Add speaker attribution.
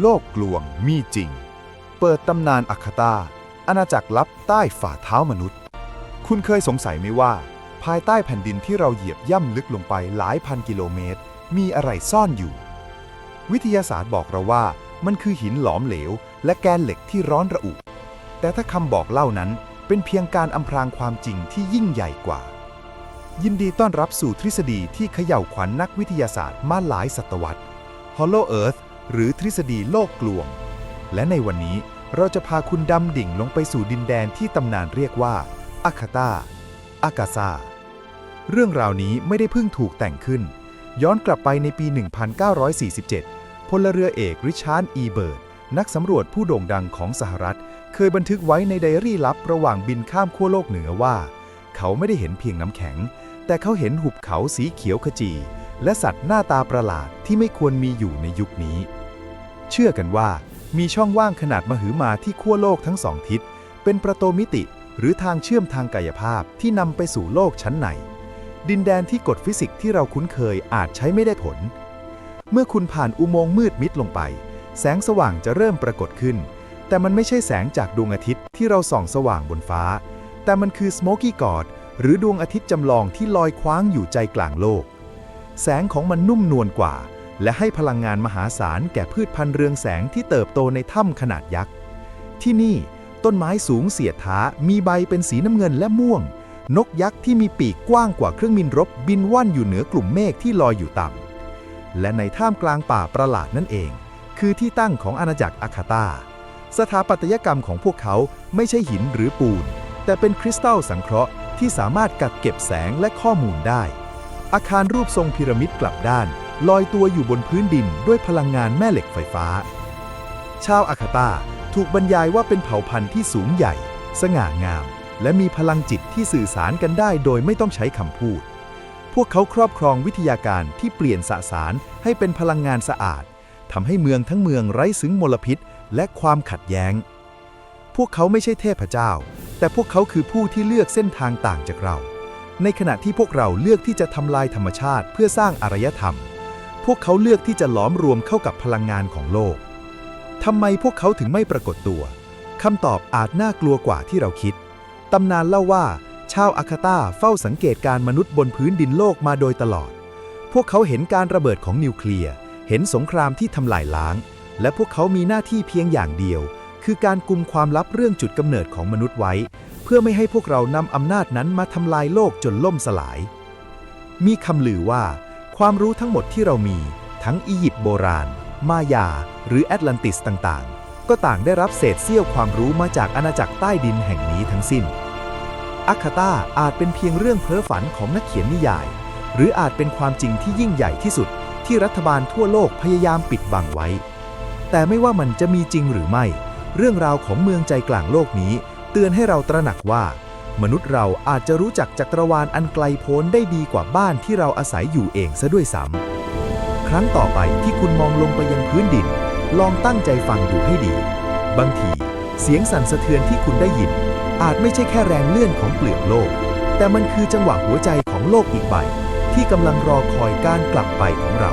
Speaker 1: โลกกลวงมีจริง เปิดตำนานอัคตาอาณาจักรลับใต้ฝ่าเท้ามนุษย์ คุณเคยสงสัยไหมว่า ภายใต้แผ่นดินที่เราเหยียบย่ำลึกลงไปหลายพันกิโลเมตร มีอะไรซ่อนอยู่ วิทยาศาสตร์บอกเราว่ามันคือหินหลอมเหลว และแกนเหล็กที่ร้อนระอุ แต่ถ้าคำบอกเล่านั้นเป็นเพียงการอำพรางความจริงที่ยิ่งใหญ่กว่า ยินดีต้อนรับสู่ทฤษฎีที่เขย่าวขวัญนักวิทยาศาสตร์มาหลายศตวรรษ Hollow Earth หรือทฤษฎีโลกกลวง และในวันนี้เราจะพาคุณดำดิ่งลงไปสู่ดินแดนที่ตำนานเรียกว่าอาคาตาอากาซา เรื่องราวนี้ไม่ได้เพิ่งถูกแต่งขึ้น ย้อนกลับไปในปี 1947 พลเรือเอกริชาร์ดอีเบิร์ด นักสำรวจผู้โด่งดังของสหรัฐ เคยบันทึกไว้ในไดอารี่ลับระหว่างบินข้ามขั้วโลกเหนือว่า เขาไม่ได้เห็นเพียงน้ำแข็ง แต่เขาเห็นหุบเขาสีเขียวขจี และสัตว์หน้าตาประหลาดที่ไม่ควรมีอยู่ในยุคนี้ เชื่อกันว่ามีช่องว่างขนาดมหึมาที่ขั้วโลกทั้งสองทิศ เป็นประตูมิติ หรือทางเชื่อมทางกายภาพที่นำไปสู่โลกชั้นใน ดินแดนที่กฎฟิสิกส์ที่เราคุ้นเคยอาจใช้ไม่ได้ผล เมื่อคุณผ่านอุโมงค์มืดมิดลงไป แสงสว่างจะเริ่มปรากฏขึ้น แต่มันไม่ใช่แสงจากดวงอาทิตย์ที่เราส่องสว่างบนฟ้า แต่มันคือสโมกี้กอดหรือดวงอาทิตย์จำลองที่ลอยคว้างอยู่ใจกลางโลก แสงของมันนุ่มนวลกว่า และให้พลังงานมหาศาลแก่พืชพันธุ์เรืองแสงที่เติบโตในถ้ำขนาดยักษ์ ที่นี่ต้นไม้สูงเสียดท้ามีใบเป็นสีน้ำเงินและม่วง นกยักษ์ที่มีปีกกว้างกว่าเครื่องบินรบบินว่อนอยู่เหนือกลุ่มเมฆที่ลอยอยู่ต่ำ และในท่ามกลางป่าประหลาดนั่นเอง คือที่ตั้งของอาณาจักรอาคาตา สถาปัตยกรรมของพวกเขาไม่ใช่หินหรือปูน แต่เป็นคริสตัลสังเคราะห์ที่สามารถกักเก็บแสงและข้อมูลได้ อาคารรูปทรงพีระมิดกลับด้าน ลอยตัวอยู่บนพื้นดินด้วยพลังงานแม่เหล็กไฟฟ้า ชาวอาคาตาถูกบรรยายว่าเป็นเผ่าพันธุ์ที่สูงใหญ่ สง่างาม และมีพลังจิตที่สื่อสารกันได้โดยไม่ต้องใช้คำพูด พวกเขาครอบครองวิทยาการที่เปลี่ยนสสารให้เป็นพลังงานสะอาดทำให้เมืองทั้งเมืองไร้ซึ้งมลพิษ และความขัดแย้ง พวกเขาไม่ใช่เทพเจ้า แต่พวกเขาคือผู้ที่เลือกเส้นทางต่างจากเรา ในขณะที่พวกเราเลือกที่จะทำลายธรรมชาติเพื่อสร้างอารยธรรม วกเขาเลือกที่จะหลอมรวมเข้ากับพลังงานของโลก ทำไมพวกเขาถึงไม่ปรากฏตัว คำตอบอาจน่ากลัวกว่าที่เราคิด ตำนานเล่าว่า ชาวอาคาตาเฝ้าสังเกตการมนุษย์บนพื้นดินโลกมาโดยตลอด พวกเขาเห็นการระเบิดของนิวเคลียร์ เห็นสงครามที่ทำลายล้าง และพวกเขามีหน้าที่เพียงอย่างเดียว คือการกุมความลับเรื่องจุดกำเนิดของมนุษย์ไว้ เพื่อไม่ให้พวกเรานำอำนาจนั้นมาทำลายโลกจนล่มสลาย มีคำลือว่า ความรู้ทั้งหมดที่เรามีทั้งอียิปต์โบราณ มายา หรือแอตแลนติสต่างๆ ก็ต่างได้รับเศษเสี้ยวความรู้มาจากอาณาจักรใต้ดินแห่งนี้ทั้งสิ้นอาคาตาอาจเป็นเพียงเรื่องเพ้อฝันของนักเขียนนิยาย หรืออาจเป็นความจริงที่ยิ่งใหญ่ที่สุดที่รัฐบาลทั่วโลกพยายามปิดบังไว้ แต่ไม่ว่ามันจะมีจริงหรือไม่ เรื่องราวของเมืองใจกลางโลกนี้ เตือนให้เราตระหนักว่า มนุษย์เราอาจจะรู้จักจักรวาลอันไกลโพ้นได้ดีกว่าบ้านที่เราอาศัยอยู่เองซะด้วยซ้ำครั้งต่อไปที่คุณมองลงไปยังพื้นดิน ลองตั้งใจฟังดูให้ดี บางที เสียงสั่นสะเทือนที่คุณได้ยิน อาจไม่ใช่แค่แรงเลื่อนของเปลือกโลก แต่มันคือจังหวะหัวใจของโลกอีกใบ ที่กำลังรอคอยการกลับไปของเรา